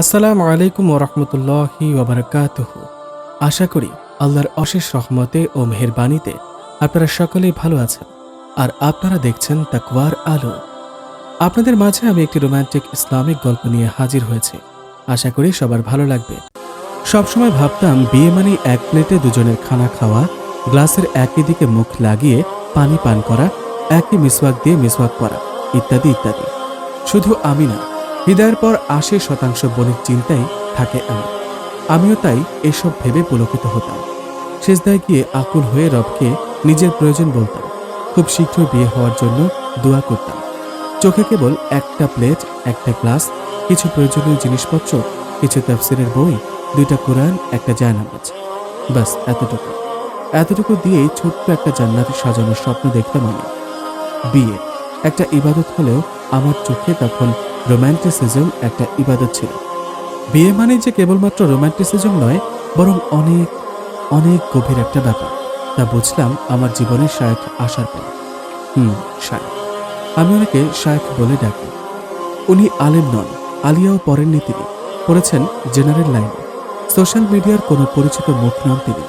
আসসালামু আলাইকুম ওরহমতুল্লাহি ওবরাকাতুহ আশা করি আল্লাহর অশেষ রহমতে ও মেহেরবানিতে আপনারা সকলেই ভালো আছেন আর আপনারা দেখছেন তাকওয়ার আলো। আপনাদের মাঝে আমি একটি রোমান্টিক ইসলামিক গল্প নিয়ে হাজির হয়েছি। আশা করি সবার ভালো লাগবে। সবসময় ভাবতাম, বিয়ে মানে এক প্লেটে দুজনের খানা খাওয়া, গ্লাসের একই দিকে মুখ লাগিয়ে পানি পান করা, একই মিসওয়াক দিয়ে মিসওয়াক করা, ইত্যাদি ইত্যাদি। শুধু আমি না হৃদয়ের পর আশি শতাংশ বণিক চিন্তাই থাকে আমি। আমিও তাই এসব ভেবে পুলকিত হতাম। শেষদায় গিয়ে আকুল হয়ে রবকে নিজের প্রয়োজন বলতাম। খুব শীঘ্রই বিয়ে হওয়ার জন্য দোয়া করতাম। চোখে কেবল একটা প্লেট, একটা গ্লাস, কিছু প্রয়োজনীয় জিনিসপত্র, কিছু তাফসিরের বই, দুইটা কোরআন, একটা জায়নামাজ। বাস এতটুকু। এতটুকু দিয়েই ছোট্ট একটা জান্নাতে সাজানোর স্বপ্ন দেখতাম আমি। বিয়ে। একটা ইবাদত হলেও আমার চোখে তখন রোম্যান্টিসিজম একটা ইবাদত ছিল। বিয়ে মানে যে কেবলমাত্র রোম্যান্টিসিজম নয়, বরং অনেক অনেক গভীর একটা ব্যাপার। তা বুঝলাম আমার জীবনের শায়ক আসার পর। হুম শায়ক আমি ওনাকে শায়ক বলে ডাকি। উনি আলেম নন, আলিয়াও পড়েননি তিনি। পড়েছেন জেনারেল লাইনে। সোশ্যাল মিডিয়ার কোনো পরিচিত মুখ নন তিনি।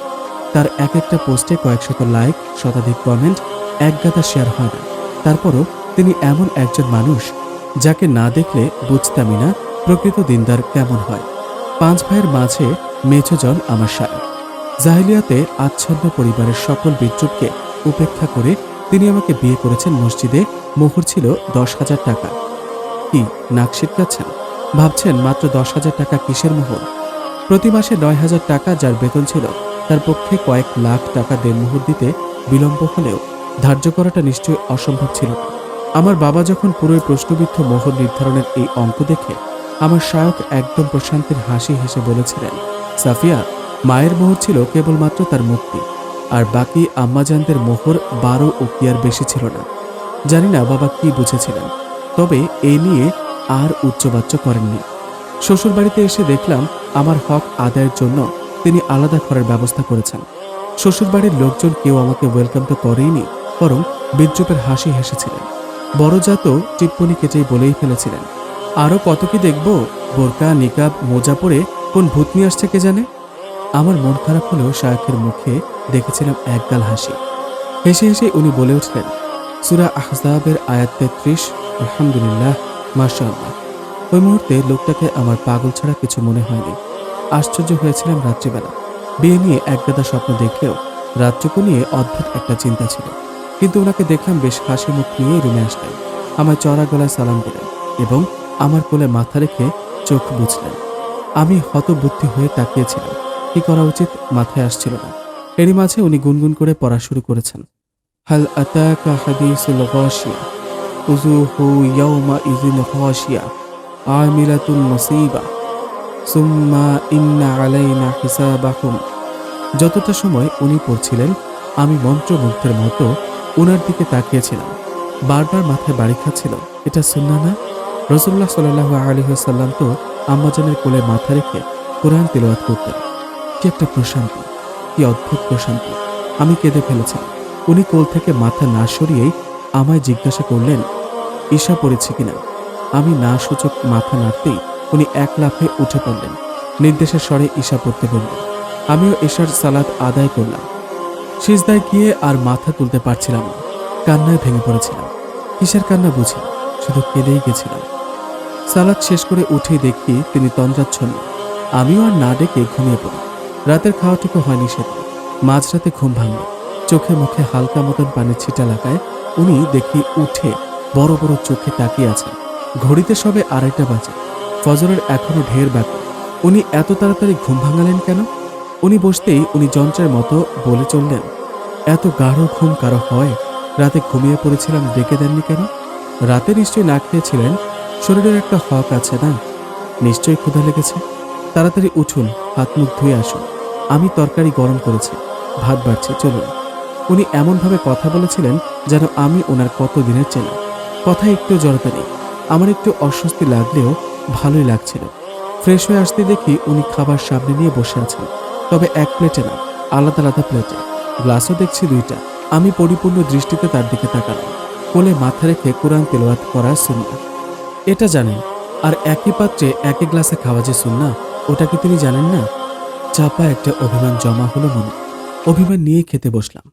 তার এক একটা পোস্টে কয়েকশত লাইক, শতাধিক কমেন্ট একগাদা শেয়ার হয় না। তারপরও তিনি এমন একজন মানুষ যাকে না দেখলে বুঝতামই না প্রকৃত দিনদার কেমন হয়। পাঁচ ভাইয়ের মাঝে মেঝজন আমার সারা জাহিলিয়াতে আচ্ছন্ন পরিবারের সকল বিদ্রুপকে উপেক্ষা করে তিনি আমাকে বিয়ে করেছেন মসজিদে, মোহর ছিল দশ হাজার টাকা। কি, নাক ছিটকাচ্ছেন? ভাবছেন মাত্র দশ হাজার টাকা কিসের মোহর? প্রতি মাসে নয় হাজার টাকা যার বেতন ছিল, তার পক্ষে কয়েক লাখ টাকা দেনমোহর দিতে বিলম্ব হলেও ধার্য করাটা নিশ্চয়ই অসম্ভব ছিল না। আমার বাবা যখন পুরোই প্রশ্নবিদ্ধ মোহর নির্ধারণের এই অঙ্ক দেখে আমার শায়ক একদম প্রশান্তির হাসি হেসে বলেছিলেন, সাফিয়া, মায়ের মোহর ছিল কেবলমাত্র তার মুক্তি, আর বাকি আম্মাজানদের মোহর বারো উকিয়ার বেশি ছিল না। জানি না বাবা কি বুঝেছিলেন, তবে এই নিয়ে আর উচ্চবাচ্য করেননি। শ্বশুরবাড়িতে এসে দেখলাম আমার হক আদায়ের জন্য তিনি আলাদা ঘরের ব্যবস্থা করেছেন। শ্বশুরবাড়ির লোকজন কেউ আমাকে ওয়েলকাম তো করেইনি, বরং বিদ্রুপের হাসি হেসেছিলেন। বড়জাত টিপ্পনি কেটেই বলেই ফেলেছিলেন। আরও কত কি দেখব? বোরকা, নিকাব, মোজা পরে কোন ভূত নিয়ে আসছে কে জানে? আমার মন খারাপ হলেও শায়কের মুখে দেখেছিলাম একগাল হাসি। হেসে হেসে উনি বলে উঠলেন, সুরা আহজাবের আয়াত তেত্রিশ, আলহামদুলিল্লাহ, মাশাআল্লাহ। ওই মুহূর্তে লোকটাকে আমার পাগল ছাড়া কিছু মনে হয়নি। আশ্চর্য হয়েছিলাম রাত্রিবেলা। বিয়ে নিয়ে একগাদা স্বপ্ন দেখলেও রাত্রিকু নিয়ে অদ্ভুত একটা চিন্তা ছিল। কিন্তু ওনাকে দেখলাম বেশ হাসি মুখ নিয়ে রুমে আসলেন। আমায় চড়া গলায় সালাম দিলেন এবং আমার কোলে মাথা রেখে চোখ বুঝলেন। আমি হতবুদ্ধি হয়ে তাকিয়েছিলাম। কি করা উচিত মাথায় আসছিল না। এরই মাঝে উনি গুনগুন করে পড়া শুরু করেছেন। হাল নাসিবা, সুম্মা ইন্না যতটা সময় উনি পড়ছিলেন, আমি মন্ত্রমুগ্ধের মতো ওনার দিকে তাকিয়েছিলাম। বারবার মাথায় বাড়ি খাচ্ছিল, এটা সুন্না না? রসুল্লাহ সাল্লাহ আলহিহাল্লাম তো আম্মাজানের কোলে মাথা রেখে কোরআন তেলাওয়াত করতেন। কি একটা প্রশান্তি, কি অদ্ভুত প্রশান্তি। আমি কেঁদে ফেলেছিলাম। উনি কোল থেকে মাথা না সরিয়েই আমায় জিজ্ঞাসা করলেন, ঈশা পড়েছে কিনা? আমি না সূচক মাথা নাড়তেই উনি এক লাফে উঠে পড়লেন। নির্দেশের স্বরে ঈশা পড়তে বললেন, আমিও ঈশার সালাদ আদায় করলাম। সিজদায় গিয়ে আর মাথা তুলতে পারছিলাম না। কান্নায় ভেঙে পড়েছিলাম। কিসের কান্না বুঝি? শুধু কেঁদেই গেছিলাম। সালাদ শেষ করে উঠে দেখি তিনি তন্দ্রাচ্ছন্ন। আমিও আর না ডেকে ঘুমিয়ে পড়ি। রাতের খাওয়াটুকু হয়নি সেটা মাঝরাতে ঘুম ভাঙল। চোখে মুখে হালকা মতন পানির ছিটা লাগায় উনি দেখি উঠে বড় বড় চোখে তাকিয়ে আছেন। ঘড়িতে সবে আড়াইটা বাজে। ফজরের এখনও ঢের ব্যাপার উনি এত তাড়াতাড়ি ঘুম ভাঙালেন কেন? উনি বসতেই উনি যন্ত্রের মতো বলে চললেন, এত গাঢ় ঘুম কারও হয়? রাতে ঘুমিয়ে পড়েছিলাম, ডেকে দেননি কেন? রাতে নিশ্চয়ই না খেয়েছিলেন শরীরের একটা হক আছে না? নিশ্চয়ই ক্ষুধা লেগেছে। তাড়াতাড়ি উঠুন, হাত মুখ ধুয়ে আসুন। আমি তরকারি গরম করেছি, ভাত বাড়ছে, চলুন। উনি এমনভাবে কথা বলেছিলেন যেন আমি ওনার কত দিনের চেনা। কথায় একটু জড়তা নেই, আমার একটু অস্বস্তি লাগলেও ভালোই লাগছিল। ফ্রেশ হয়ে আসতে দেখি উনি খাবার সামনে নিয়ে বসে আছেন। তবে এক প্লেটে না, আলাদা আলাদা প্লেটে। গ্লাসও দেখছি দুইটা। আমি পরিপূর্ণ দৃষ্টিতে তার দিকে তাকালাম। কোলে মাথা রেখে কোরআন তেলোয়াত করা সুন্না এটা জানেন? আর একই পাত্রে একই গ্লাসে খাওয়া যে সুন্না ওটা কি তিনি জানেন না? চাপা একটা অভিমান জমা হলো মনে। অভিমান নিয়ে খেতে বসলাম।